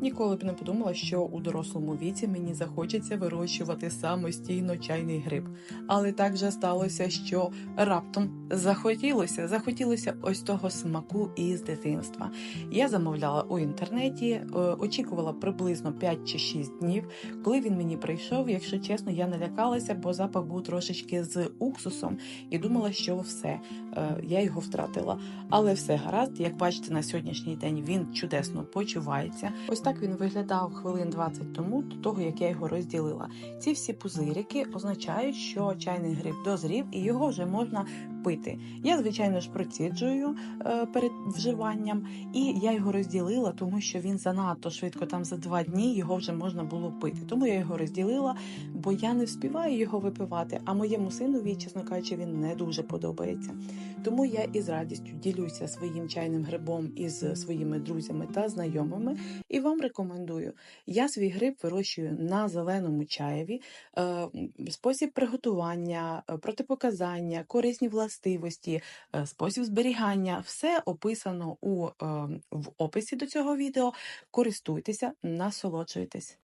Ніколи б не подумала, що у дорослому віці мені захочеться вирощувати самостійно чайний гриб. Але так вже сталося, що раптом захотілося, захотілося ось того смаку із дитинства. Я замовляла у інтернеті, е, очікувала приблизно 5 чи 6 днів. Коли він мені прийшов, якщо чесно, я налякалася, бо запах був трошечки з уксусом і думала, що все, е, я його втратила. Але все гаразд, як бачите, на сьогоднішній день він чудесно почувається. Ось так він виглядав хвилин 20 тому, до того як я його розділила. Ці всі пузирики означають, що чайний гриб дозрів і його вже можна пити. Я, звичайно ж, проціджую е, перед вживанням, і я його розділила, тому що він занадто швидко, там за два дні його вже можна було пити. Тому я його розділила, бо я не вспіваю його випивати. А моєму синові, чесно кажучи, він не дуже подобається. Тому я із радістю ділюся своїм чайним грибом із своїми друзями та знайомими. І вам рекомендую. Я свій гриб вирощую на зеленому чаєві. Е, Спосіб приготування, е, протипоказання, корисні властивості, е, спосіб зберігання все описано у, е, в описі до цього відео. Користуйтеся, насолоджуйтесь.